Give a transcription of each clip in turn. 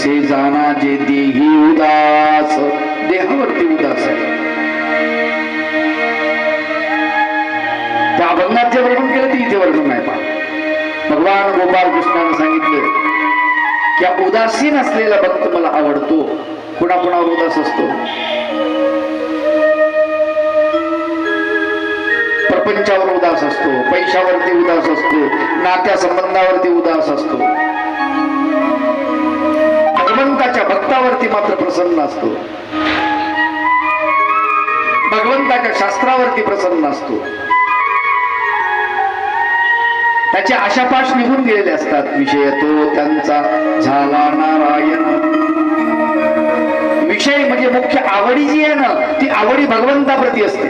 तैसे जाना जे देही उदास. देहावरती उदास आहे. त्या अभंगात जे वर्णन केलं ते इथे वर्णन आहे पा भगवान गोपाल कृष्णाने सांगितलं की उदासीन असलेला भक्त मला आवडतो. कुणा कुणावर उदास असतो? प्रपंचावर उदास असतो पैशावरती उदास असतो नात्या संबंधावरती उदास असतो. भगवंताच्या भक्तावरती मात्र प्रसन्न असतो. भगवंताच्या शास्त्रावरती प्रसन्न असतो. त्याचे आशापाश निघून गेलेले असतात. विषय तो त्यांचा झाला नारायण. विषय म्हणजे मुख्य आवडी जी आहे ना ती आवडी भगवंताप्रती असते.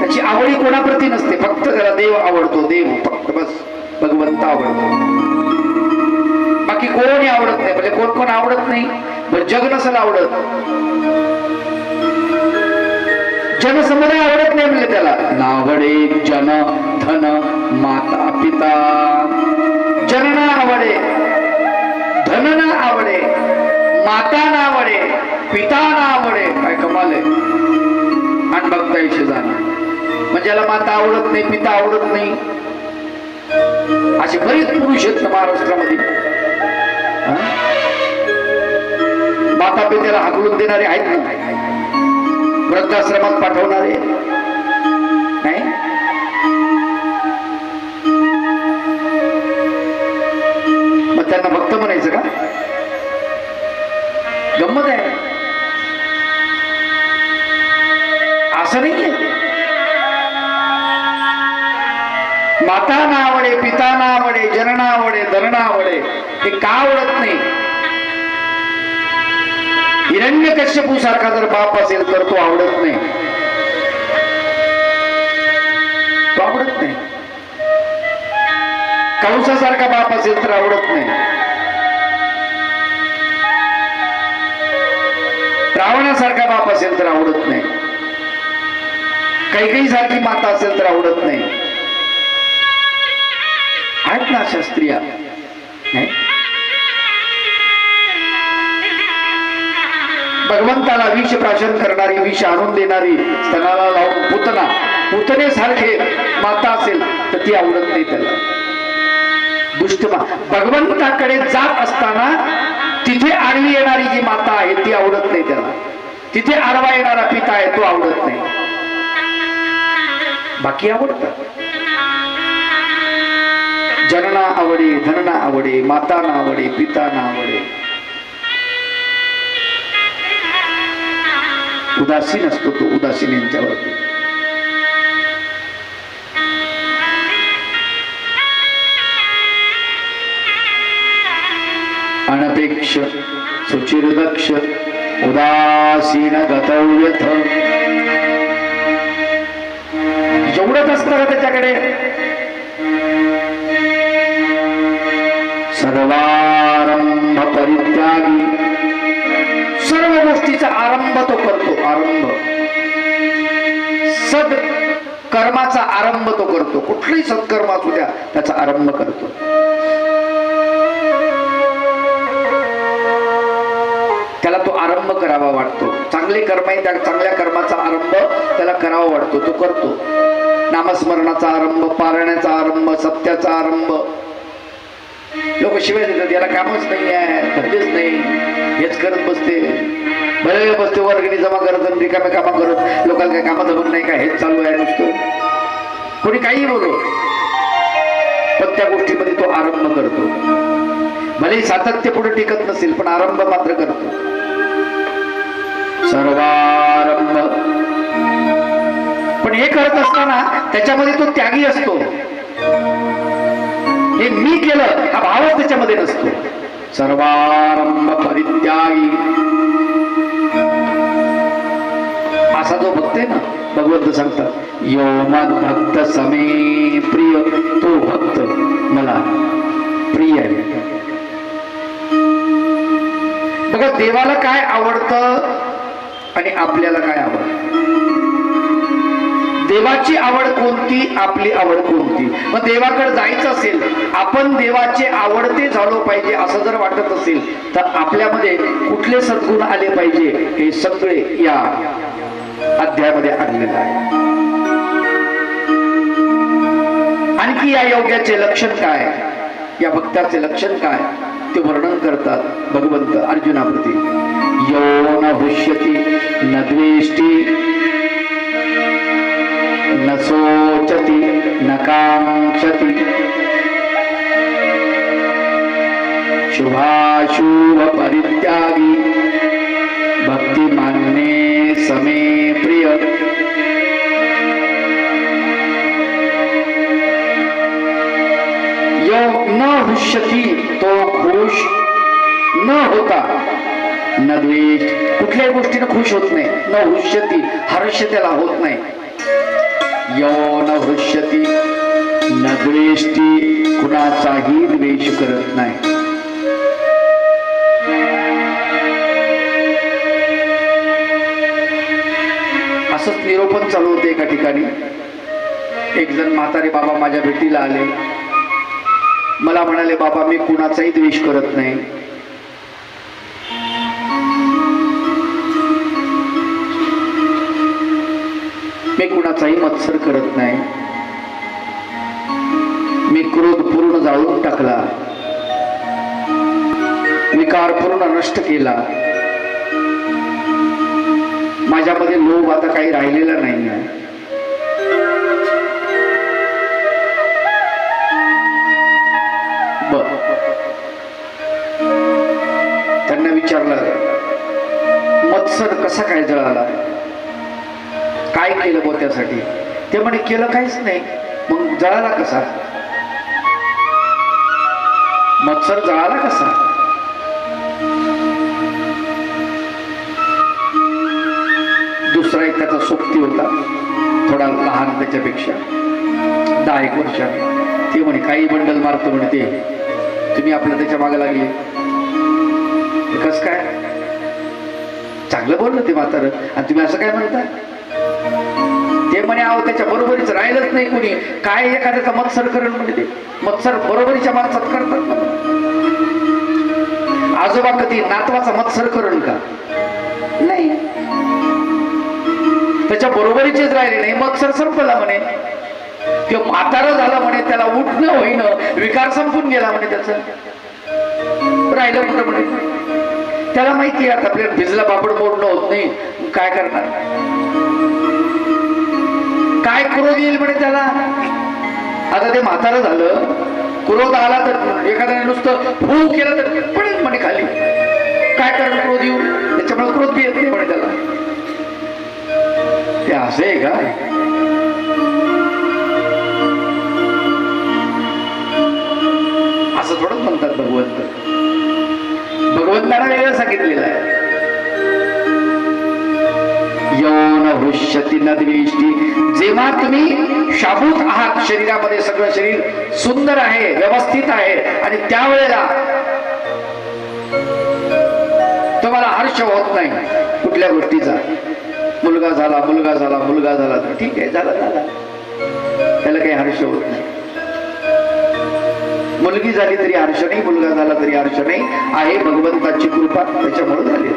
त्याची आवडी कोणाप्रती नसते. फक्त त्याला देव आवडतो. देव फक्त बस. भगवंत आवडतो. बाकी कोणी आवडत नाही? म्हणजे कोण कोण आवडत नाही? जग नसेल आवडत. जनसमुदाय आवडत नाही म्हणजे त्याला. नावडे जन धन माता पिता. जन ना आवडे धन ना आवडे माता ना आवडे पिता ना आवडे. काय कमाल आहे. आणि बघता येशे जाणं म्हणजे याला माता आवडत नाही पिता आवडत नाही. असे बरेच पुरुष आहेत महाराष्ट्रामध्ये. माता पित्याला हाकलून देणारे आहेत ना वृद्धाश्रमात पाठवणारे? नाही? मग त्यांना भक्त म्हणायचं का? गंमत आहे. असं नाहीये. माता ना आवडे पिता ना आवडे जनना आवडे धन आवडे हे का आवडत नाही? हिरण्य कश्यपू सारखा जर बाप असेल तर तो आवडत नाही. तो आवडत नाही. कंसासारखा बाप असेल तर आवडत नाही. रावणासारखा बाप असेल तर आवडत नाही. काही सारखी माता असेल तर आवडत नाही. आहेत ना अशा स्त्रिया? नाही? भगवंताला विष प्राशन करणारी विष आणून देणारी स्तनाला लावून पुतना पुतनेसारखे माता असेल तर ती आवडत नाही त्याला. दुष्टमा भगवंताकडे जात असताना तिथे आडवी येणारी जी माता आहे ती आवडत नाही त्याला. तिथे आडवा येणारा पिता आहे तो आवडत नाही. बाकी आवडतात जनना आवडे धनना आवडे माता ना आवडे पिता ना आवडे. उदासीन असतो तो उदासीन यांच्यावरती. अनपेक्ष सुचिरदक्ष उदासीन गतव्यथ. जेवढंच असतं का त्याच्याकडे. सर्वारंभ परित्यागी सर्व कर्माचा आरंभ तो करतो आरंभ. सद कर्माचा आरंभ तो करतो. कुठलाही सत्कर्म असू द्या त्याचा आरंभ करतो. त्याला तो आरंभ करावा वाटतो. चांगले कर्म आहे त्या चांगल्या कर्माचा आरंभ त्याला करावा वाटतो तो करतो. नामस्मरणाचा आरंभ पारण्याचा आरंभ सत्याचा आरंभ. लोक शिवाय देतात याला कामच नाही आहे धंदेच नाही. हेच करत बसते. भले बसते वर्गणी जमा करत आणि रिकामे कामा करत लोकांना काय कामाचं पण नाही का? हेच चालू आहे नुसतं. कोणी काहीही बोलो. पण त्या गोष्टीमध्ये तो आरंभ करतो. भले सातत्य पुढे टिकत नसेल पण आरंभ मात्र करतो. सर्वारंभ. पण हे करत असताना त्याच्यामध्ये तो त्यागी असतो. हे मी केलं हा भावच त्याच्यामध्ये नसतो. सर्वारंभ परित्यागी. असा जो भक्त आहे ना भगवंत सांगतात यो मन भक्त समे प्रिय तो भक्त मला प्रिय आहे. बघा देवाला काय आवडतं आणि आपल्याला काय आवडतं? देवाची आवड कोणती आपली आवड कोणती? मग देवाकडे जायचं असेल आपण देवाचे आवडते झालो पाहिजे असं जर वाटत असेल तर आपल्यामध्ये कुठले सद्गुण आले पाहिजे हे सगळे या अध्यायामध्ये आणलेला आहे. आणखी या योग्याचे लक्षण काय? या भक्ताचे लक्षण काय? ते वर्णन करतात भगवंत अर्जुनाप्रती. यो न हुष्यती न द्वेष्टी न सोचती न कांक्षती शुभाशुभ परित्यागी न की तो खुश न होता। न द्वेष कुठल्याही गोष्टीनं खुश होत नाही न हुष्यती हर्ष त्याला होत नाही। यो न हृष्यती न द्वेष्टी कुणाचाही द्वेष करत नाही। असंच निरोपण चालू होते एका ठिकाणी। एक जण म्हातारे बाबा माझ्या भेटीला आले। मला म्हणाले बाबा मी कुणाचाही द्वेष करत नाही. मी कुणाचाही मत्सर करत नाही. मी क्रोध पूर्ण जाळून टाकला. विकार पूर्ण नष्ट केला. माझ्यामध्ये लोभ आता काही राहिलेला नाही विचारलं मत्सर कसा काय जळाला? काय केलं बो त्यासाठी? ते म्हणे केलं काहीच नाही. मग जळाला कसा? मत्सर जळाला कसा? दुसरा एक त्याचा सोबती होता थोडा लहान त्याच्यापेक्षा दहा एक वर्ष ते म्हणे काही बंडल मारतो म्हणे ते. तुम्ही आपल्या त्याच्यामागे लागले. कस काय? चांगलं बोललं ते म्हातारं. आणि तुम्ही असं काय म्हणताय ते म्हणे आहो त्याच्या बरोबरीच राहिलंच नाही कुणी. काय एखाद्याचा मत्सर करण म्हणजे ते. मत्सर बरोबरीच्या माणसात करतात आजोबा कधी नातवाचा मत्सर करण का? नाही. त्याच्या बरोबरीचेच राहिले नाही मत्सर संपला म्हणे. किंवा म्हातारं झाला म्हणे त्याला उठणं होईन विकार संपून गेला म्हणे त्याचं. राहिलं कुठं म्हणे? त्याला माहिती आता आपल्याला भिजला पापड मोडणं होत नाही. काय करणार? काय क्रोध येईल म्हणे त्याला? आता ते म्हातारं झालं क्रोध आला तर एखाद्याने नुसतं फू केलं तर पडेल म्हणे खाली. काय करणार क्रोध येऊ? त्याच्यामुळे क्रोध बी येत नाही म्हणे त्याला. ते असं आहे का? असं थोडंच म्हणतात भगवंत. भगवंताला वेगळं सांगितलेलं आहे. यौन हृष्यती न जेव्हा तुम्ही शाबूत आहात शरीरामध्ये सगळं शरीर सुंदर आहे व्यवस्थित आहे आणि त्यावेळेला तुम्हाला हर्ष होत नाही. कुठल्या गोष्टीचा? मुलगा झाला मुलगा झाला मुलगा झाला. तर ठीक आहे झाला झाला. त्याला काही हर्ष होत नाही. मुलगी झाली तरी हर्ष नाही मुलगा झाला तरी हर्ष नाही आहे भगवंताची कृपा त्याच्यामुळे झाली.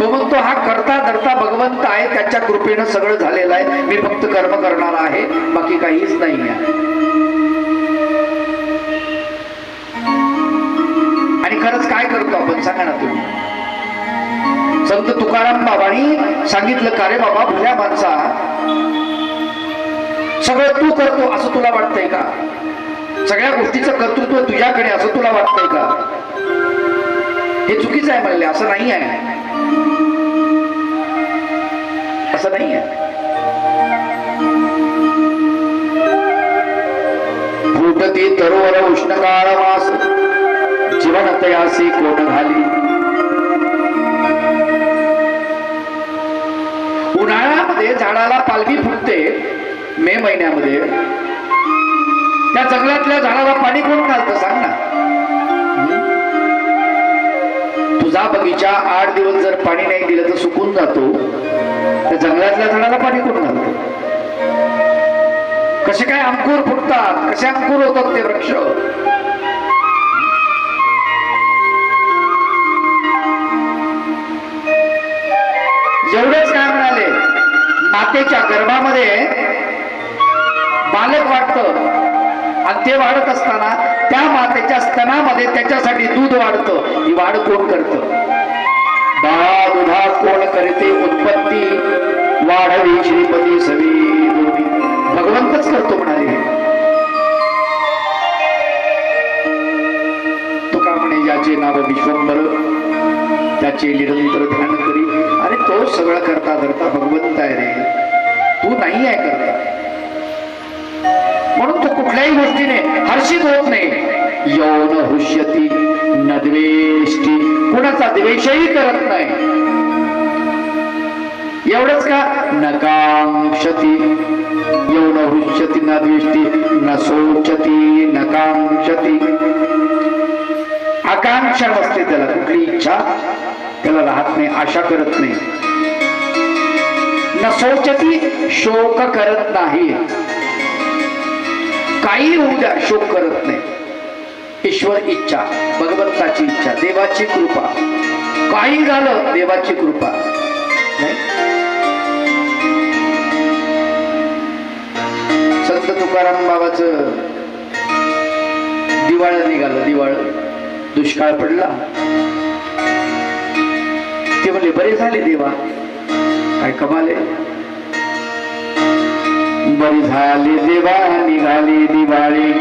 तो म्हणतो हा करता धरता भगवंत आहे त्याच्या कृपेनं सगळं झालेलं आहे. मी फक्त कर्म करणार आहे बाकी काहीच नाही आहे आणि खरंच काय करतो आपण? सांगा ना तुम्ही. संत तुकाराम बाबांनी सांगितलं का रे बाबा भुल्या माणसा? सगळं तू करतो असं तुला वाटतंय का? सगळ्या गोष्टीचं कर्तृत्व तुझ्याकडे असं तुला वाटतंय का? हे चुकीचं आहे म्हणले असं नाही आहे. असं नाही आहे. फुटती तरोवर उष्ण काळ मास जीवन तयासी कोण घाली. उन्हाळ्यामध्ये झाडाला पालवी फुटते मे महिन्यामध्ये. त्या जंगलातल्या झाडाला पाणी कोण घालतं? सांग ना. तुझा बगीचा आठ दिवस जर पाणी नाही दिलं तर सुकून जातो. त्या जंगलातल्या झाडाला पाणी कोण घालतं? कसे काय अंकुर फुटतात? कसे अंकुर होतात ते वृक्ष? एवढेच काय म्हणाले मातेच्या गर्भामध्ये बालक वाटतं. आणि ते वाढत असताना त्या मातेच्या स्तनामध्ये त्याच्यासाठी दूध वाढतं. ही वाढ कोण करतं? बाळा दुधा कोण करते उत्पत्ती वाढवी श्रीपती सवी भगवंतच करतो म्हणाले तुका म्हणे ज्याचे नाव विश्वंभर त्याचे निरंतर ध्यान करी. अरे तो सगळं करता करता भगवंत आहे रे. तू नाही आहे करता कुठल्याही गोष्टीने हर्षित होत नाही. यौन हृष्यती न द्वेष्टी कुणाचा द्वेषही करत नाही. एवढंच का? नकांक्षती. यौन हृष्यती न द्वेष्टी न सोचती नकांक्षती. आकांक्षा नसते त्याला. कुठली इच्छा? त्याला राहत नाही आशा करत नाही. न सोचती शोक करत नाही. काही होऊ द्या शोक करत नाही. ईश्वर इच्छा भगवंताची इच्छा देवाची कृपा. काही झालं देवाची कृपा. संत तुकाराम बाबाचं दिवाळ निघालं दिवाळ. दुष्काळ पडला. ते म्हणले बरे झाले देवा. काय कमाले बरी झाले देवा निघाली दिवाळी.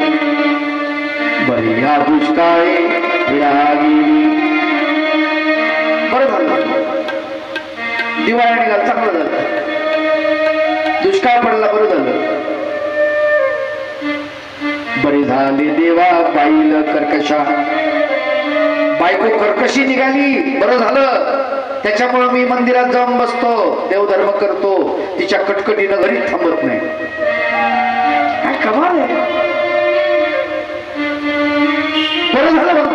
बरी या दुष्काळी पिढा बरं झालं. दिवाळी निघाल चांगलं झालं. दुष्काळ पडला बरं झालं. बरे झाले देवा बाईल कर्कशा. बायको कर्कशी निघाली बरं झालं. त्याच्यामुळे मी मंदिरात जाऊन बसतो. देवधर्म करतो. तिच्या कटकटीनं घरी थांबत नाही. काय कमाल आहे. बरं झालं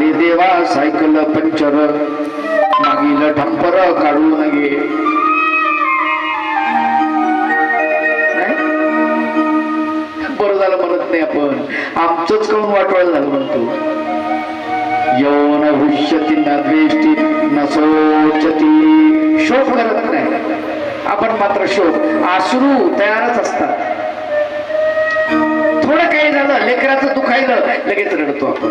बरी देवा सायकल पंचर. मागील ढंपर काढून घे. बरं झालं म्हणत नाही आपण. आमचंच करून वाटवायला झालं म्हणतो? यौन भुष्यती न द्वेष्टी न शोचती शोक करत नाही. आपण मात्र शोक आश्रू तयारच असतात. थोडं काही झालं लेकराचं दुखायलं लगेच रडतो आपण.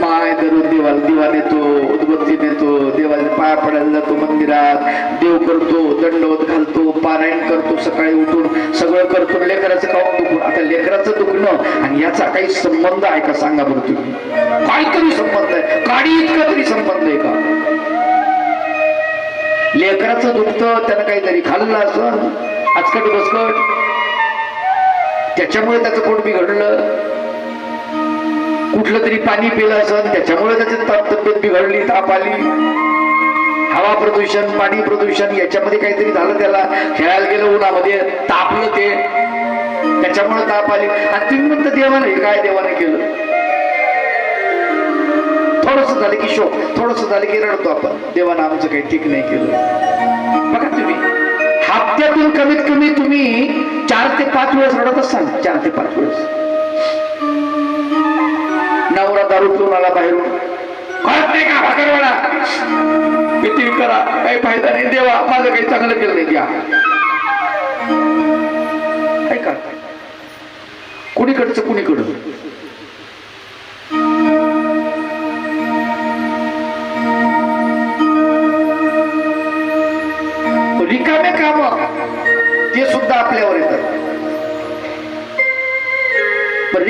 माय दररोज देवाला दिवा नेतो उदबत्ती नेतो देवाला पाया पडायला जातो मंदिरात. देव करतो दंडवत घालतो पारायण करतो सकाळी उठून सगळं करतो लेकराचं काऊन दुखून आता लेकराचं दुखणं आणि याचा काही संबंध आहे का सांगा बरं तुम्ही? काहीतरी संबंध आहे. काडी इतका तरी संबंध आहे का? लेकराचं दुखतं त्यानं काहीतरी खाल्लं असं. आजकट बसकट त्याच्यामुळे त्याचं पोट बिघडलं. कुठलं तरी पाणी पिलं असं त्याच्यामुळे त्याची तब्येत बिघडली ताप आली. हवा प्रदूषण पाणी प्रदूषण याच्यामध्ये काहीतरी झालं त्याला. खेळायला गेलं उन्हामध्ये तापलं ते. त्याच्यामुळे ताप आली. आणि तुम्ही म्हणता देवाने हे काय देवाने केलं? थोडस झालं की शोक थोडस झालं की रडतो आपण. देवानं आमचं काही ठीक नाही केलं. बघा तुम्ही. हप्त्यातून कमीत कमी तुम्ही चार ते पाच वेळेस रडत असाल चार ते पाच वेळेस. नवरा दारू पिऊन आला बाहेरून. कळत नाही का भाकरवाडा? किती करा काही फायदा नाही. देवा माझं काही चांगलं केलं नाही द्या. ऐका. कुणीकडचं कुणीकडं?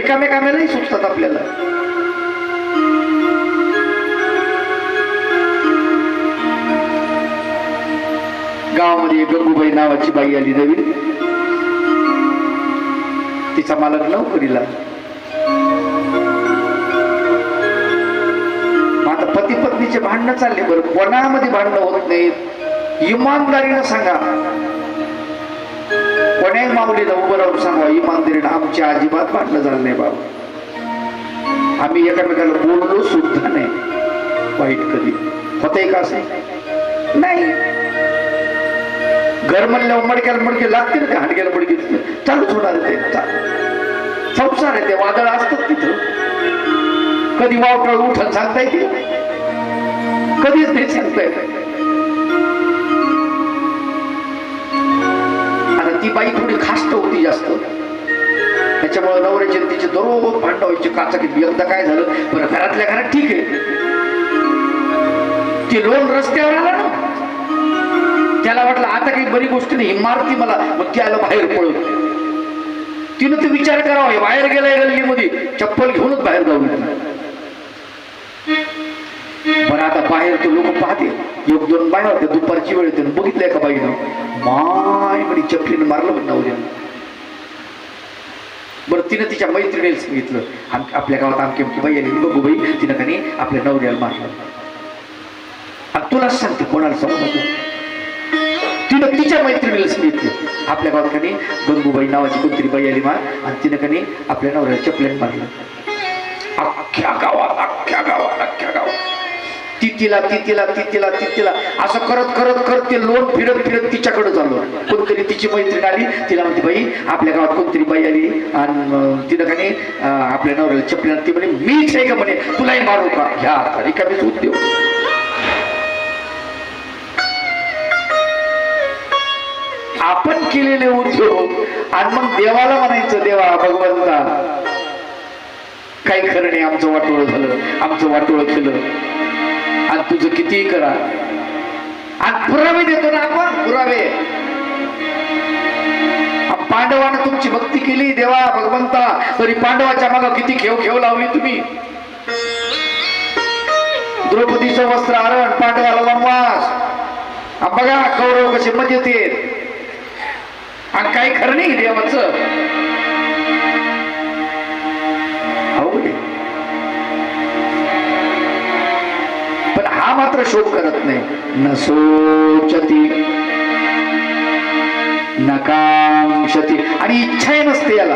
रिकाम्या रिकामे सुचतात आपल्याला. गावामध्ये गंगूबाई नावाची बाई आली नवीन. तिचा मालक नोकरीला. पती पत्नीचे भांडणं चालले बरं. कोणामध्ये भांडणं होत नाहीत? इमानदारीनं सांगा. कोण्याही माऊलीनं उभं राहून सांगा इमानदारीनं आमच्या अजिबात भांडणं झालं नाही बाबा. आम्ही एकामेकाला बोललो सुद्धा नाही वाईट कधी. होतंय का असं? नाही. घर म्हणल्या मडक्याला मडके लागते ना ते हाडक्याला मडके चालूच होणार ते. संसार आहे ते वादळ असतात तिथं. कधी वावटळ उठून सांगता येते? कधीच नाही सांगता येत. ती बाई थोडी खास्त होती जास्त. त्याच्यामुळे नवऱ्याचे आणि तिचे दररोज भांडण व्हायचे काचा एकदा काय झालं? बरं घरातल्या घरात ठीक आहे. ते लोन रस्त्यावर आला ना. त्याला वाटलं आता काही बरी गोष्ट नाही मारती मला. मग ती आलं बाहेर पळून. तिनं ते विचार करावा हे बाहेर गेलाय गल्लीमध्ये. चप्पल घेऊनच बाहेर जाऊ बरं आता बाहेर ते लोक पाहते एक दोन बाया होते दुपारची वेळ येते बघितलंय का बाईनं. माय म्हणे चपलीनं मारलं पण नवऱ्यानं. बरं तिनं तिच्या मैत्रिणीला सांगितलं आम- आपल्या गावात आमकी आमकी बाई आली. बघू बाई तिनं का आपल्या नवऱ्याला मारलं. आणि तुलाच सांगते कोणाला सांगू नको. तिनं तिच्या मैत्रिणीला सांगितलं आपल्या गावात का गंगूबाई नावाची कोणतरी बाई आली मार आणि तिनं का आपल्या नवऱ्याला चपल्यात मारलं. अख्ख्या गावात अख्ख्या गावात अख्ख्या गावात. तिला ती तिला ती तिला ती तिला. असं करत करत करत ते लोन फिरत फिरत तिच्याकडे झालो कोणतरी तिची मैत्रीण आली. तिला म्हणते बाई आपल्या गावात कोणतरी बाई आली आणि अं, तिनं का नाही आपल्या नवऱ्याला चपली ती म्हणे. मीच आहे का म्हणे? तुलाही मारू का? घ्या रिकामीच उद्योग. आपण केलेले उद्योग. आणि मग देवाला म्हणायचं देवा भगवंता काही खरं नाही आमचं वाटोळ झालं. आमचं वाटोळ केलं. आणि तुझं कितीही करा. आज पुरावे देतो ना आपण पुरावे. पांडवानं तुमची भक्ती केली देवा भगवंता तरी पांडवाच्या मागं किती खेळ खेळ लावली तुम्ही. द्रौपदीचं वस्त्र आरण पांडवाला वनवास बघा कौरव कसे मजेत येत आणि काही खरं नाही देवाचं. हा मात्र शोध करत नाही. न सोचती नकांक्षती आणि इच्छाही नसते याला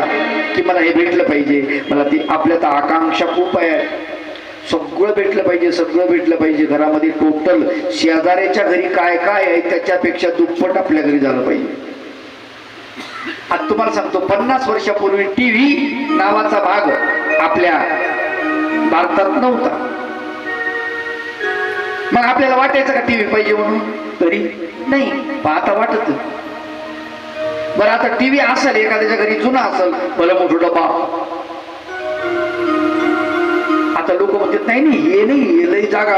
की मला हे भेटलं पाहिजे. मला ती आपल्या तर आकांक्षा खूप आहे. सगळं भेटलं पाहिजे सगळं भेटलं पाहिजे. घरामध्ये टोटल शेजाऱ्याच्या घरी काय काय आहे त्याच्यापेक्षा दुप्पट आपल्या घरी झालं पाहिजे. आता तुम्हाला सांगतो पन्नास वर्षापूर्वी टीव्ही नावाचा भाग आपल्या भारतात नव्हता. मग आपल्याला वाटायचं का टीव्ही पाहिजे म्हणून? तरी? नाही. पाहता वाटत. बरं आता टीव्ही असेल एखाद्याच्या घरी जुना असेल भलं मोठो डबा. आता लोक म्हणतात नाही नाही हे नाही हे लई जागा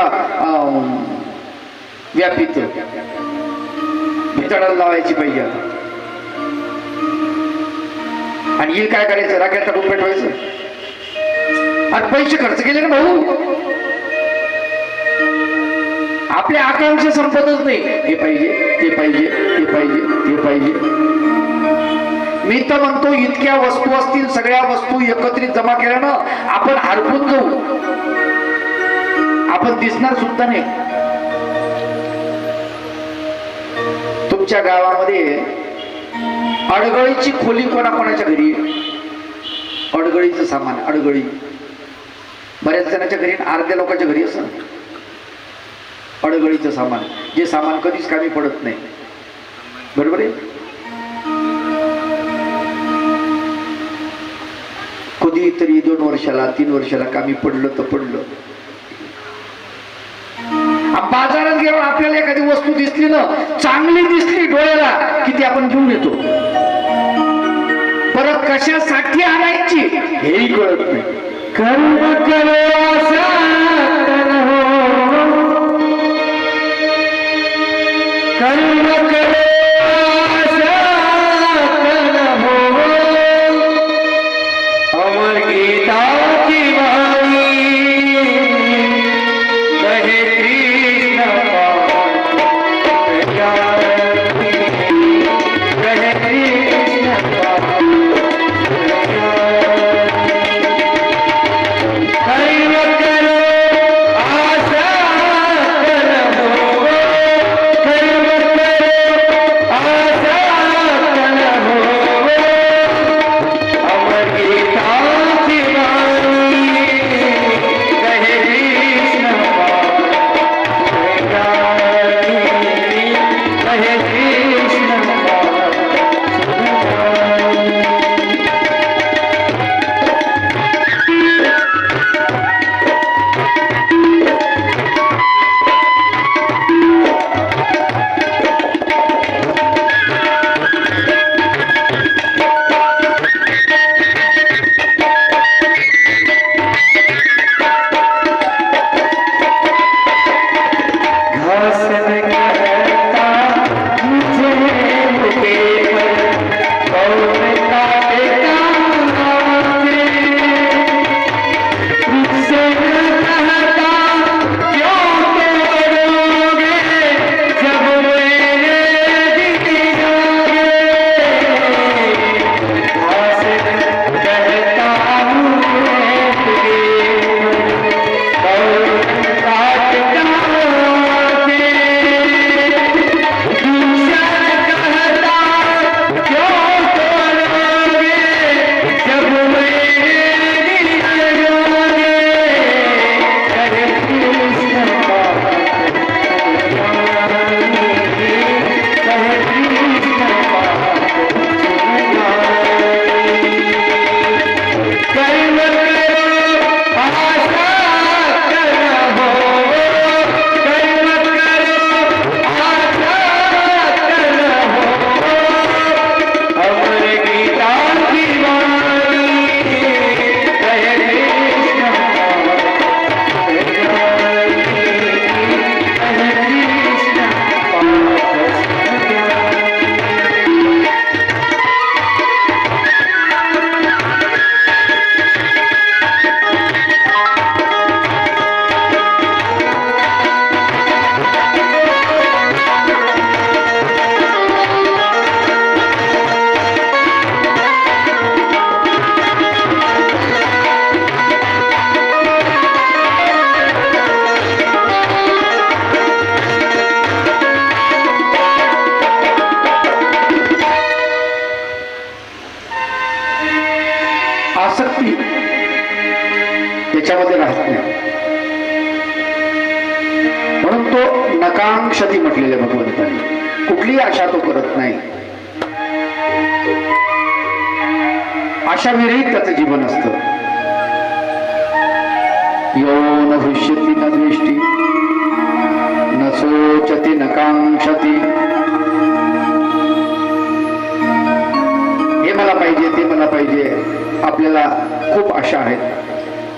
व्यापित. भितडाला लावायची पाहिजे आता. आणि हे काय करायचं? राखेल टाकून व्हायचं आणि पैसे खर्च केले ना भाऊ? आपल्या आकांक्षा संपतच नाही. हे पाहिजे ते पाहिजे ते पाहिजे ते पाहिजे. मी तर म्हणतो इतक्या वस्तू असतील सगळ्या वस्तू एकत्रित जमा केल्यानं आपण हरपून जाऊ. आपण दिसणार सुद्धा नाही. तुमच्या गावामध्ये अडगळीची खोली कोणाकोणाच्या घरी? अडगळीचं सामान अडगळी. बऱ्याच जणांच्या घरी अर्ध्या लोकांच्या घरी असं. अडगळीचं सामान. जे सामान कधीच कामी पडत नाही. बरोबर आहे? कधीतरी दोन वर्षाला तीन वर्षाला कामी पडलं तर पडलं. बाजारात गेलो आपल्याला एखादी वस्तू दिसली ना चांगली दिसली डोळ्याला की ती आपण घेऊन येतो. परत कशासाठी आणायची हेही कळत नाही. कर्म करो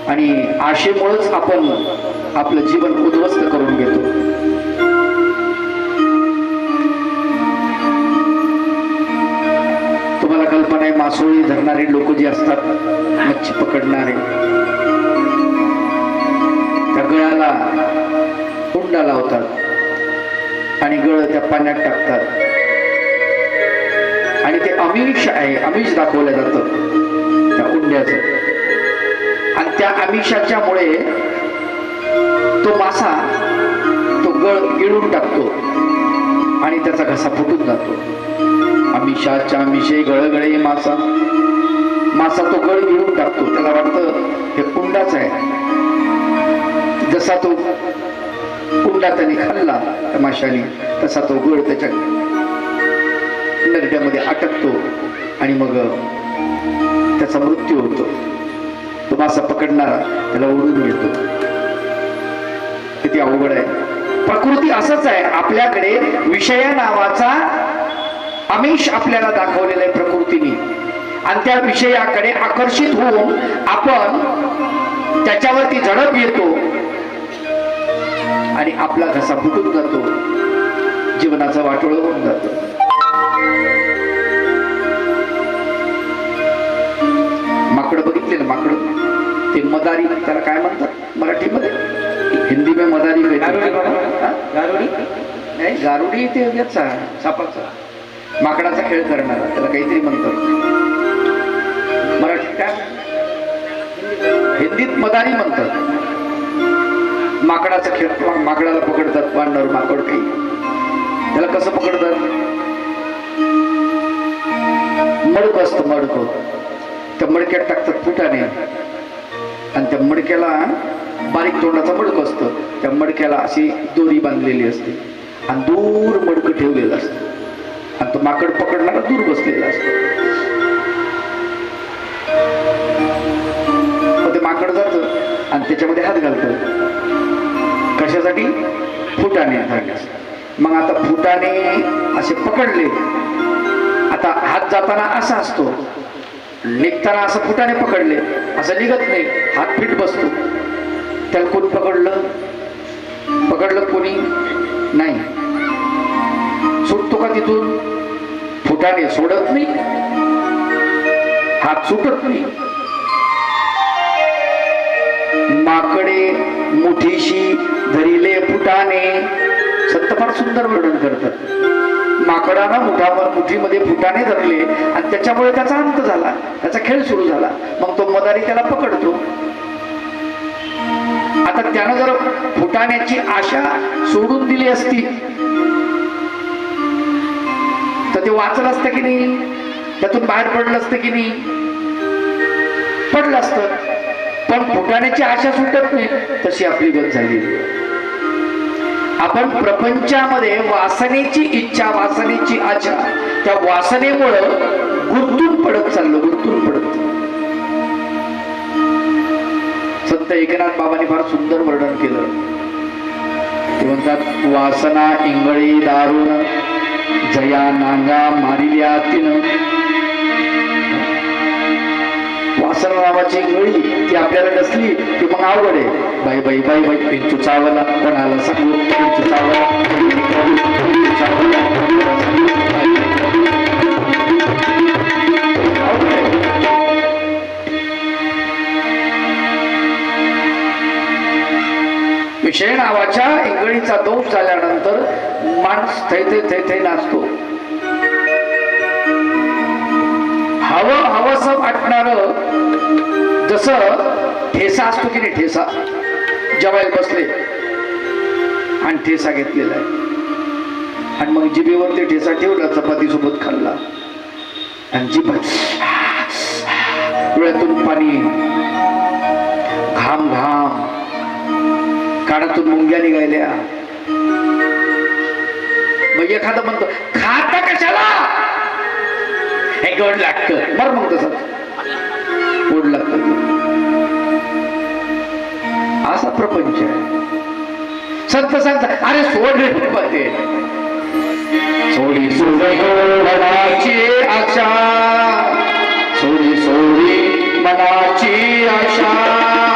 आणि आशेमुळेच आपण आपलं जीवन उद्ध्वस्त करून घेतो. तुम्हाला कल्पना आहे मासोळी धरणारे लोक जे असतात मच्छी पकडणारे. त्या गळाला हुंडा लावतात आणि गळ त्या पाण्यात टाकतात. आणि ते अमिष आहे अमिष दाखवलं जातं त्या कुंड्याचं आणि त्या अमिषाच्या मुळे तो मासा तो गळ गिळून टाकतो आणि त्याचा घसा फुटून जातो. अमिषाच्या आमिषे गळगळे मासा. मासा तो गळ गिळून टाकतो. त्याला वाटतं हे कुंडाच आहे. जसा तो कुंडा त्याने खाल्ला त्या माशाने तसा तो गळ त्याच्या नरड्यामध्ये अटकतो आणि मग त्याचा मृत्यू होतो. तो मासा पकडणारा त्याला ओढून घेतो. किती अवघड आहे. प्रकृती असंच आहे. आपल्याकडे विषय नावाचा आमिष आपल्याला दाखवलेला आहे प्रकृतीने. आणि त्या विषयाकडे आकर्षित होऊन आपण त्याच्यावरती झडप येतो आणि आपला घसा फुटून जातो. जीवनाचा वाटोळ होऊन जातो. माकड बघितले ना माकड? ते मदारी त्याला काय म्हणतात? मराठीमध्ये? हिंदी में मदारी. गारुडी नाही गारुडी ते याचा सापाचा. माकडाचा खेळ करणारा त्याला काहीतरी म्हणतात. मराठीत काय? हिंदीत मदारी म्हणतात. माकडाचा खेळ माकडाला पकडतात वानर माकड काही. त्याला कसं पकडतात? मडक असतं मडक. त्या मडक्यात टाकतात फुटाने. आणि त्या मडक्याला बारीक तोंडाचा मडक असतं. त्या मडक्याला अशी दोरी बांधलेली असते. आणि दूर मडकं ठेवलेलं असतं. आणि तो माकड पकडणारा दूर बसलेला असतो. मग ते माकड जातं आणि त्याच्यामध्ये हात घालतं. कशासाठी? फुटाने धरण्यास मग आता फुटाने असे पकडले. आता हात जाताना असा असतो. निघताना असं फुटाने पकडले. असं निघत नाही. हात फिट बसतो. त्याला कोणी पकडलं? पकडलं कोणी? नाही. सुटतो का तिथून? फुटाने सोडत नाही. हात सुटत नाही. माकडे मुठीशी धरिले फुटाने. संत फार सुंदर वर्णन करतात. माकडानं मुठावर मुठीमध्ये फुटाने धरले आणि त्याच्यामुळे त्याचा अंत झाला. त्याचा खेळ सुरू झाला. मग तो मदारी त्याला पकडतो. आता त्यानं जर फुटाण्याची आशा सोडून दिली असती तर ते वाचलं असतं की नाही? त्यातून बाहेर पडलं असतं की नाही? पडलं असतं. पण फुटाण्याची आशा सुटत नाही. तशी आपली गत झाली. आपण प्रपंचामध्ये वासनेची इच्छा वासनेची आशा त्या वासनेमुळं गुंतून पडत चाललो गुंतून पडत. संत एकनाथ बाबांनी फार सुंदर वर्णन केलं. ते म्हणतात वासना इंगळी दारुण जया नांगा मारिल्या तिनं. वासना नावाची इंगळी ती आपल्याला नसली की मग आवड आहे. बाई बाई बाई बाई पिंचू चावला कोणाला सांगू? पिंचू चावला विषय नावाच्या इंगळीचा दोष झाल्यानंतर माणूस थैथे थैथे थै नाचतो. हवं हवस वाटणार जसं ठेसा असतो की नाही ठेसा? जेवायला बसले. आणि ठेसा घेतलेला आहे. आणि मग जिभेवर ते ठेसा ठेवला चपाती सोबत खाल्ला. आणि जिभ डोळ्यातून पाणी घाम घाम कानातून मुंग्या निघायल्या. मग एखादा म्हणतो खाता कशाला? हे गड लागतं. बरं मग तसं. प्रपंच आहे. संत सांगता अरे सोड रे फुटपाते सोडी मनाची आशा. सोडी सोडी मनाची आशा.